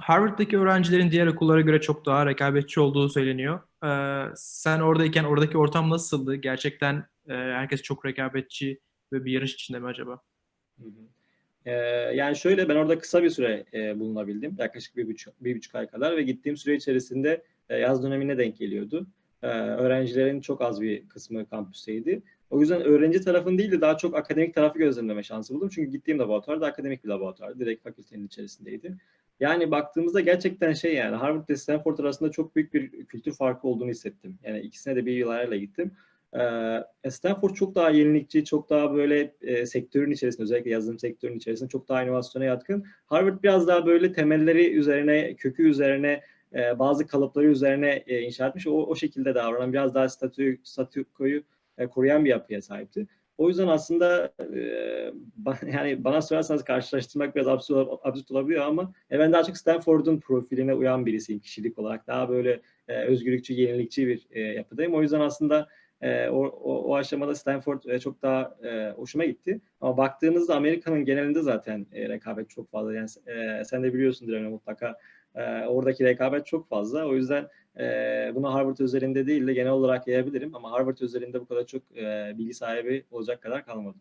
Harvard'daki öğrencilerin diğer okullara göre çok daha rekabetçi olduğu söyleniyor. Ee, sen oradayken oradaki ortam nasıldı? Gerçekten e, herkes çok rekabetçi ve bir yarış içinde mi acaba? Hı hı. Ee, yani şöyle ben orada kısa bir süre e, bulunabildim. Yaklaşık bir buçuk, bir buçuk ay kadar ve gittiğim süre içerisinde e, yaz dönemine denk geliyordu. Ee, öğrencilerin çok az bir kısmı kampüsteydi. O yüzden öğrenci tarafın değil de daha çok akademik tarafı gözlemleme şansı buldum. Çünkü gittiğim laboratuvar da akademik bir laboratuvar. Direkt fakültenin içerisindeydi. Yani baktığımızda gerçekten şey yani Harvard ile Stanford arasında çok büyük bir kültür farkı olduğunu hissettim. Yani ikisine de bir yıl arayla gittim. Ee, Stanford çok daha yenilikçi, çok daha böyle e, sektörün içerisinde, özellikle yazılım sektörünün içerisinde çok daha inovasyona yatkın. Harvard biraz daha böyle temelleri üzerine, kökü üzerine, e, bazı kalıpları üzerine e, inşa etmiş. O, o şekilde davranan, biraz daha statü, statükoyu e, koruyan bir yapıya sahipti. O yüzden aslında e, yani bana sorarsanız karşılaştırmak biraz absürt, absürt olabiliyor ama e, ben daha çok Stanford'un profiline uyan birisiyim kişilik olarak. Daha böyle e, özgürlükçü, yenilikçi bir e, yapıdayım. O yüzden aslında e, o, o, o aşamada Stanford e, çok daha e, hoşuma gitti. Ama baktığınızda Amerika'nın genelinde zaten e, rekabet çok fazla. Yani e, sen de biliyorsundur yani mutlaka e, oradaki rekabet çok fazla. O yüzden e, bunu Harvard üzerinde değil de genel olarak yayabilirim. Ama Harvard üzerinde bu kadar çok e, bilgi sahibi olacak kadar kalmadım.